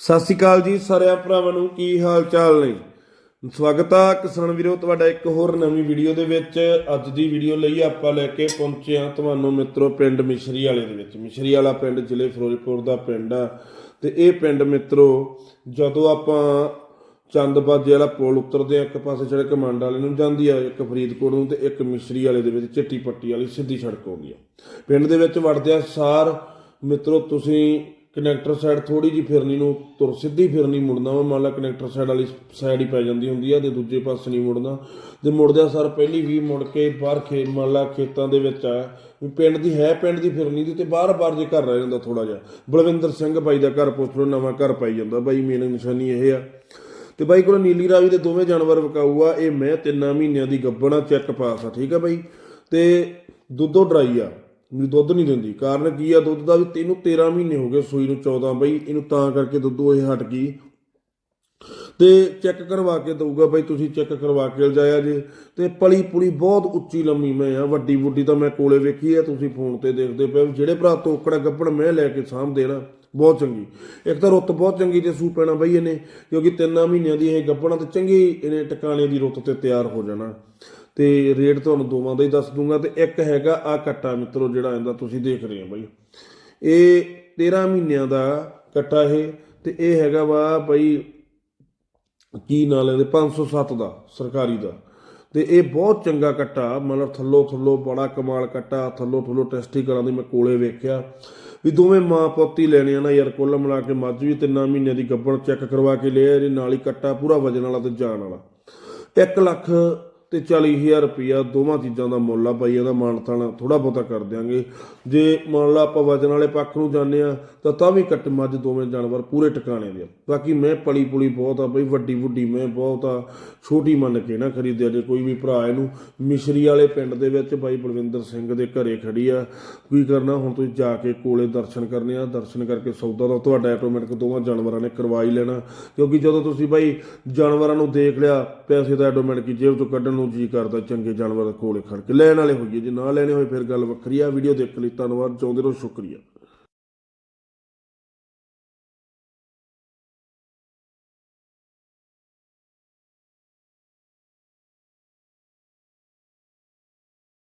ਸਤਿ ਸ਼੍ਰੀ ਅਕਾਲ ਜੀ ਸਾਰਿਆਂ ਭਰਾਵਾਂ ਨੂੰ, ਕੀ ਹਾਲ ਚਾਲ ਨੇ? ਸਵਾਗਤ ਆ ਕਿਸਾਨ ਵੀਰੋ, ਤੁਹਾਡਾ ਇੱਕ ਹੋਰ ਨਵੀਂ ਵੀਡੀਓ ਦੇ ਵਿੱਚ। ਅੱਜ ਦੀ ਵੀਡੀਓ ਲਈ ਆਪਾਂ ਲੈ ਕੇ ਪਹੁੰਚੇ ਆ ਤੁਹਾਨੂੰ ਮਿੱਤਰੋ ਪਿੰਡ ਮਿਸ਼ਰੀ ਵਾਲੇ ਦੇ ਵਿੱਚ। ਮਿਸ਼ਰੀ ਵਾਲਾ ਪਿੰਡ ਜ਼ਿਲ੍ਹੇ ਫਿਰੋਜ਼ਪੁਰ ਦਾ ਪਿੰਡ ਆ ਤੇ ਇਹ ਪਿੰਡ ਮਿੱਤਰੋ, ਜਦੋਂ ਆਪਾਂ ਚੰਦਬਾਜੇ ਵਾਲਾ ਪੁਲ ਉਤਰਦੇ ਆ ਇੱਕ ਪਾਸੇ ਜਿਹੜੇ ਕਮਾਂਡ ਵਾਲੇ ਨੂੰ ਜਾਂਦੀ ਆ, ਇੱਕ ਫਰੀਦਕੋਟ ਨੂੰ ਤੇ ਇੱਕ ਮਿਸ਼ਰੀ ਵਾਲੇ ਦੇ ਵਿੱਚ ਚਿੱਟੀ ਪੱਟੀ ਵਾਲੀ ਸਿੱਧੀ ਸੜਕ ਆਉਂਦੀ ਆ। ਪਿੰਡ ਦੇ ਵਿੱਚ ਵੜਦਿਆਂ ਸਾਰ। ਮਿੱਤਰੋ, ਤੁਸੀਂ ਕਨੈਕਟਰ ਸਾਈਡ ਥੋੜੀ ਜੀ ਫਿਰਨੀ ਨੂੰ ਤੁਰ ਸਿੱਧੀ ਫਿਰਨੀ ਮੁੜਨਾ ਵਾ, ਮੰਨ ਲਾ ਕਨੈਕਟਰ ਸਾਈਡ ਵਾਲੀ ਸਾਈਡ ਹੀ ਪੈ ਜਾਂਦੀ ਹੁੰਦੀ ਆ ਤੇ ਦੂਜੇ ਪਾਸੇ ਨਹੀਂ ਮੁੜਨਾ। ਤੇ ਮੁੜਦਿਆਂ ਸਰ ਪਹਿਲੀ ਵੀ ਮੁੜ ਕੇ ਬਾਹਰ ਖੇ, ਮੰਨ ਲਾ ਖੇਤਾਂ ਦੇ ਵਿੱਚ ਆ, ਵੀ ਪਿੰਡ ਦੀ ਹੈ ਪਿੰਡ ਦੀ ਫਿਰਨੀ ਦੀ ਤੇ ਬਾਹਰ-ਬਾਹਰ ਜੇ ਘਰ ਰਹਿ ਜਾਂਦਾ ਥੋੜਾ ਜਿਹਾ। ਬਲਵਿੰਦਰ ਸਿੰਘ ਬਾਈ ਦਾ ਘਰ ਪੁੱਛ ਲਓ, ਨਵਾਂ ਘਰ ਪਾਈ ਜਾਂਦਾ। ਬਾਈ, ਮੇਨ ਨਿਸ਼ਾਨੀ ਇਹ ਆ। ਤੇ ਬਾਈ ਕੋਲ ਨੀਲੀ ਰਾਵੀ ਦੇ ਦੋਵੇਂ ਜਾਨਵਰ ਵਿਕਾਊ ਆ ਇਹ ਮੈਂ ਤਿੰਨਾਂ ਮਹੀਨਿਆਂ ਦੀ ਗੱਬਣਾ ਚੈੱਕ ਪਾਸ ਆ, ਠੀਕ ਆ ਬਾਈ? ਤੇ ਦੁੱਧੋ ਡਰਾਈ ਆ। ਵੀ ਦੁੱਧ ਨਹੀਂ ਦਿੰਦੀ। ਕਾਰਨ ਕੀ ਆ? ਦੁੱਧ ਦਾ ਵੀ ਤੈਨੂੰ 13 ਮਹੀਨੇ ਹੋ ਗਏ ਸੂਈ ਨੂੰ 14 ਬਾਈ ਇਹਨੂੰ ਤਾਂ ਕਰਕੇ ਦੁੱਧੋ ਇਹ ਹਟ ਗਈ। ਤੇ ਚੈੱਕ ਕਰਵਾ ਕੇ ਦਊਗਾ ਬਾਈ ਤੁਸੀਂ ਚੈੱਕ ਕਰਵਾ ਕੇ ਲਜਾਇਆ ਜੇ। ਤੇ ਪਲੀ ਪੁਲੀ ਬਹੁਤ ਉੱਚੀ ਲੰਮੀ ਮੈਂ ਆ, ਵੱਡੀ ਵੱਡੀ ਤਾਂ ਮੈਂ ਕੋਲੇ ਵੇਖੀ ਆ, ਤੁਸੀਂ ਫੋਨ ਤੇ ਦੇਖਦੇ ਪਏ ਹੋ। ਜਿਹੜੇ ਭਰਾ ਤੋਕੜਾ ਗੱਪਣ ਮੈਂ ਲੈ ਕੇ ਸਾਂਭਦੇ ਦੇਣਾ, ਬਹੁਤ ਚੰਗੀ। ਇੱਕ ਤਾਂ ਰੁੱਤ ਬਹੁਤ ਚੰਗੀ ਤੇ ਸੂ ਪੈਣਾ ਬਈ ਇਹਨੇ, ਕਿਉਂਕਿ ਤਿੰਨਾਂ ਮਹੀਨਿਆਂ ਦੀ ਇਹ ਗੱਪਣਾ ਤੇ ਚੰਗੀ ਇਹਨੇ ਟਿਕਾਣੇ ਦੀ ਰੁੱਤ ਤੇ ਤਿਆਰ ਹੋ ਜਾਣਾ। ਤੇ ਰੇਟ ਤੁਹਾਨੂੰ ਦੋਵਾਂ ਦਾ ਹੀ ਦੱਸ ਦੂੰਗਾ ਤੇ ਇੱਕ ਹੈਗਾ ਆ ਕੱਟਾ ਮਿੱਤਰੋ ਜਿਹੜਾ ਇਹਦਾ ਤੁਸੀਂ ਦੇਖ ਰਹੇ ਹੋ ਬਾਈ। ਇਹ 13 ਮਹੀਨਿਆਂ ਦਾ ਕੱਟਾ ਇਹ ਤੇ ਇਹ ਹੈਗਾ ਵਾ ਬਾਈ ਕੀ ਨਾਂ ਲੈਂਦੇ 507 ਦਾ, ਸਰਕਾਰੀ ਦਾ। ਤੇ ਇਹ ਬਹੁਤ ਚੰਗਾ ਕੱਟਾ, ਮਤਲਬ ਥੱਲੋ ਥੱਲੋ ਬੜਾ ਕਮਾਲ ਕੱਟਾ, ਥੱਲੋ ਥੱਲੋ ਟੈਸਟੀਕਲਾਂ ਦੀ ਮੈਂ ਕੋਲੇ ਵੇਖਿਆ। ਵੀ ਦੋਵੇਂ ਮਾਂ ਪੁੱਤ ਲੈਣੇ ਆ ਨਾ ਯਾਰ, ਕੁੱਲ ਮਿਲਾ ਕੇ ਮੱਝ ਵੀ ਤਿੰਨਾਂ ਮਹੀਨਿਆਂ ਦੀ ਗੱਭਣ ਚੈੱਕ ਕਰਵਾ ਕੇ ਲਿਆ, ਇਹਦੇ ਨਾਲ ਹੀ ਕੱਟਾ ਪੂਰਾ ਵਜਨ ਵਾਲਾ ਤੇ ਜਾਣ ਵਾਲਾ। 1 ਲੱਖ ਤੇ 40000 ਰੁਪਇਆ ਦੋਵਾਂ ਚੀਜ਼ਾਂ ਦਾ ਮੁੱਲ ਆ, ਬਾਈ ਇਹਦਾ ਮਾਨਤਾਣਾ ਥੋੜਾ ਬਹੁਤਾ ਕਰ ਦਿਆਂਗੇ। ਜੇ ਮੰਨ ਲਾ ਆਪਾਂ ਵਜਨ ਵਾਲੇ ਪੱਖ ਨੂੰ ਜਾਂਦੇ ਆ, ਤਾਂ ਤਾਂ ਵੀ ਕੱਟ ਮੱਝ ਦੋਵੇਂ ਜਾਨਵਰ ਪੂਰੇ ਟਿਕਾਣੇ ਦੇ ਬਾਕੀ ਮੈਂ ਪਲੀ ਪੁਲੀ ਬਹੁਤ ਆ ਬਈ, ਵੱਡੀ ਵੱਡੀ ਮੈਂ ਬਹੁਤ ਆ, ਛੋਟੀ ਮੰਨ ਕੇ ਨਾ ਖਰੀਦਿਆ ਜੇ ਕੋਈ ਵੀ ਭਰਾ ਇਹਨੂੰ। ਮਿਸ਼ਰੀ ਵਾਲੇ ਪਿੰਡ ਦੇ ਵਿੱਚ ਬਾਈ ਬਲਵਿੰਦਰ ਸਿੰਘ ਦੇ ਘਰੇ ਖੜੀ ਆ। ਕੀ ਕਰਨਾ, ਹੁਣ ਤੁਸੀਂ ਜਾ ਕੇ ਕੋਲੇ ਦਰਸ਼ਨ ਕਰਨੇ ਆ, ਦਰਸ਼ਨ ਕਰਕੇ ਸੌਦਾ ਤਾਂ ਤੁਹਾਡਾ ਆਟੋਮੈਟਿਕ ਦੋਵਾਂ ਜਾਨਵਰਾਂ ਨੇ ਕਰਵਾ ਹੀ ਲੈਣਾ। ਕਿਉਂਕਿ ਜਦੋਂ ਤੁਸੀਂ ਬਾਈ ਜਾਨਵਰਾਂ ਨੂੰ ਦੇਖ ਲਿਆ, ਪੈਸੇ ਤਾਂ ਆਟੋਮੈਟਿਕ ਹੀ ਜੇਬ ਚੋਂ ਕੱਢਣ ਨੂੰ ਜੀ ਕਰਦਾ ਚੰਗੇ ਜਾਨਵਰ ਕੋਲੇ ਖੜ ਕੇ। ਲੈਣ ਵਾਲੇ ਹੋਈਏ, ਜੇ ਨਾ ਲੈਣੇ ਹੋਏ ਫਿਰ ਗੱਲ ਵੱਖਰੀ ਆ ਵੀਡੀਓ ਦੇਖ ਲਈ, ਧੰਨਵਾਦ, ਚਾਹੁੰਦੇ ਰਹੋ, ਸ਼ੁਕਰੀਆ।